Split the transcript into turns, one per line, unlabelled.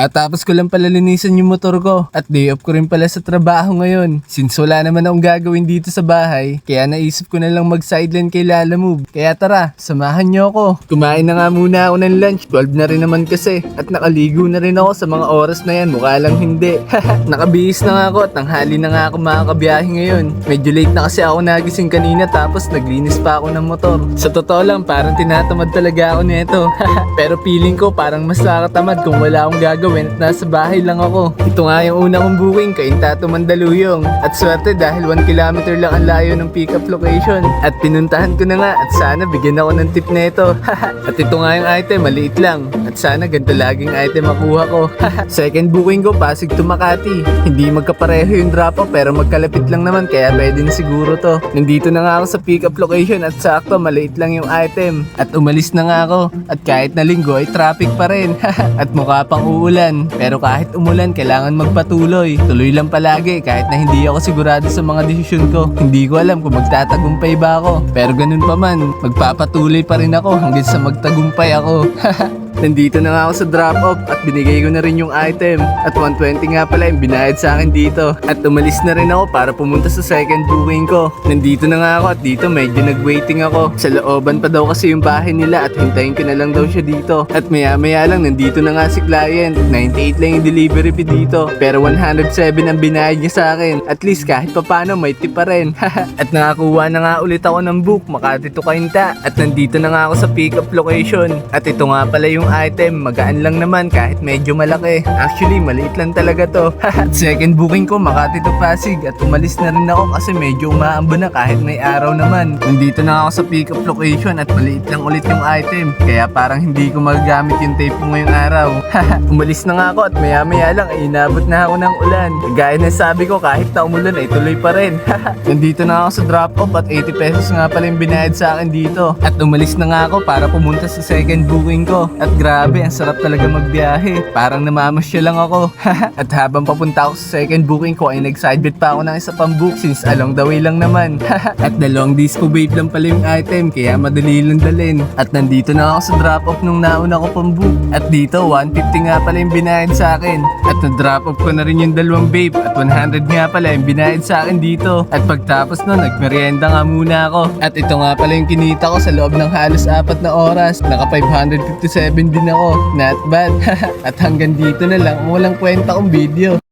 At tapos ko lang pala linisan yung motor ko at day off ko rin pala sa trabaho ngayon. Since wala naman akong gagawin dito sa bahay, kaya naisip ko na lang mag-sideline kay Lala Move. Kaya tara, samahan niyo ako. Kumain na nga muna ako ng lunch, 12 na rin naman kasi. At nakaligo na rin ako sa mga oras na yan, mukha lang hindi. Nakabihis na nga ako at tanghali na nga ako makakabiyahe ngayon. Medyo late na kasi ako nagising kanina tapos naglinis pa ako ng motor. Sa totoo lang, parang tinatamad talaga ako nito. Pero feeling ko parang mas nakakatamad kung wala akong gagawin at nasa bahay lang ako. Ito nga yung una kong booking kay Tato Mandaluyong. At swerte dahil 1 kilometer lang ang layo ng pick-up location. At pinuntahan ko na nga at sana bigyan ako ng tip nito. at ito nga yung item, maliit lang. At sana ganito laging item makuha ko. Second booking ko, Pasig to Makati. Hindi magkapareho yung drop off pero magkalapit lang naman kaya pwede na siguro to. Nandito na nga ako sa pick-up location at sakto maliit lang yung item. At umalis na nga ako. At kahit na linggo ay traffic pa rin. at mukha pang uulan. Pero kahit umulan, kailangan magpatuloy. Tuloy lang palagi kahit na hindi ako sigurado sa mga desisyon ko. Hindi ko alam kung magtatagumpay ba ako. Pero ganun pa man, magpapatuloy pa rin ako hanggang sa magtagumpay ako. Nandito na nga ako sa drop-off at binigay ko na rin yung item. At 120 nga pala yung binayad sa akin dito. At umalis na rin ako para pumunta sa second booking ko. Nandito na nga ako at dito medyo nag-waiting ako. Sa looban pa daw kasi yung bahay nila at hintayin ko na lang daw siya dito. At maya maya lang nandito na nga si client. 98 lang yung delivery fee dito. Pero 107 ang binayad niya sa akin. At least kahit papano may tip pa rin. at nakakuha na nga ulit ako ng book Makati to Kainta. At nandito na nga ako sa pick-up location. At ito nga pala yung item. Magaan lang naman kahit medyo malaki. Actually, maliit lang talaga to. Second booking ko, Makati to Pasig. At umalis na rin ako kasi medyo umaamba na kahit may araw naman. Nandito na ako sa pick-up location at maliit lang ulit yung item. Kaya parang hindi ko magagamit yung tape ko ngayong araw. umalis na nga ako at maya maya lang inabot na ako ng ulan. Gaya na sabi ko kahit na umulan ay tuloy pa rin. Nandito na ako sa drop off at 80 pesos nga pala yung binayad sa akin dito. At umalis na nga ako para pumunta sa second booking ko. At grabe, ang sarap talaga magbiyahe. Parang namamasya lang ako. at habang papunta ako sa second booking ko ay nag-sidebit pa ako ng isa pang book since along the way lang naman. at the long disco wave lang pala yung item kaya madali lang dalhin. At nandito na ako sa drop off nung nauna ko pang book. At dito 150 nga pala yung binayad sa akin. At na-drop off ko na rin yung dalawang babe at 100 nga pala yung binayad sa akin dito. At pagtapos nun, nagmerienda nga muna ako. At ito nga pala yung kinita ko sa loob ng halos apat na oras. Naka 557 din ako. Not bad. at hanggang dito na lang, walang kwenta kong video.